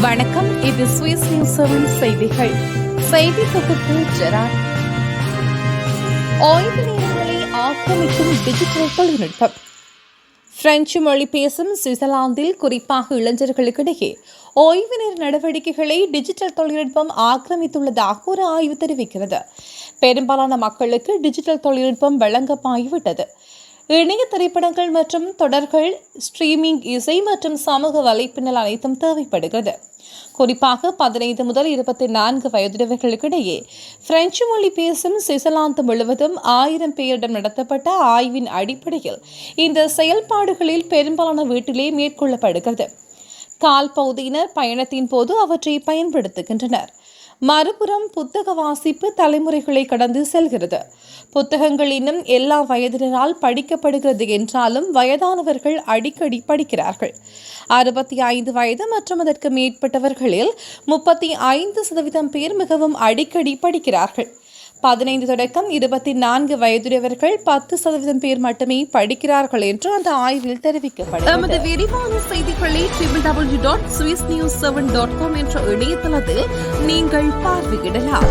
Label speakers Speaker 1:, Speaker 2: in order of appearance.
Speaker 1: வணக்கம். இது Swiss news seven செய்திகள். செய்தி தொகுப்பு ஜெராட் ஓய்வு நேரங்களை ஆக்கிரமிக்கும் டிஜிட்டல் தொழில்நுட்பம். பிரெஞ்சு மொழி பேசும் சுவிட்சர்லாந்தில் குறிப்பாக இளைஞர்களுக்கிடையே ஓய்வு நேர நடவடிக்கைகளை டிஜிட்டல் தொழில்நுட்பம் ஆக்கிரமித்துள்ளதாக ஒரு ஆய்வு தெரிவிக்கிறது. பெரும்பாலான மக்களுக்கு டிஜிட்டல் தொழில்நுட்பம் வழங்கமாகிவிட்டது இணைய திரைப்படங்கள் மற்றும் தொடர்கள் ஸ்ட்ரீமிங் இசை மற்றும் சமூக வலைப்பின்னல் அனைத்தும் தேவைப்படுகிறது. குறிப்பாக பதினைந்து முதல் இருபத்தி நான்கு வயதுடையவர்களுக்கிடையே பிரெஞ்சு மொழி பேசும் சுவிட்சர்லாந்து முழுவதும் ஆயிரம் பேரிடம் நடத்தப்பட்ட ஆய்வின் அடிப்படையில் இந்த செயல்பாடுகளில் பெரும்பாலான வீட்டிலே மேற்கொள்ளப்படுகிறது. கால் பகுதியினர் பயணத்தின் போது அவற்றை பயன்படுத்துகின்றனர். மறுபுறம் புத்தக வாசிப்பு தலைமுறைகளை கடந்து செல்கிறது. புத்தகங்கள் இன்னும் எல்லா வயதினரால் படிக்கப்படுகிறது என்றாலும் வயதானவர்கள் அடிக்கடி படிக்கிறார்கள். அறுபத்தி ஐந்து வயது மற்றும் அதற்கு மேற்பட்டவர்களில் முப்பத்தி ஐந்து சதவீதம் பேர் மிகவும் அடிக்கடி படிக்கிறார்கள். பதினைந்து தொடக்கம் இருபத்தி நான்கு வயதுடையவர்கள் பத்து சதவீதம் பேர் மட்டுமே படிக்கிறார்கள் என்று அந்த ஆய்வில் தெரிவிக்கப்பட்டது. எமது விரிவான செய்திகளை triple W dot Swiss news seven dot com என்ற இணையதளத்தில் நீங்கள் பார்வையிடலாம்.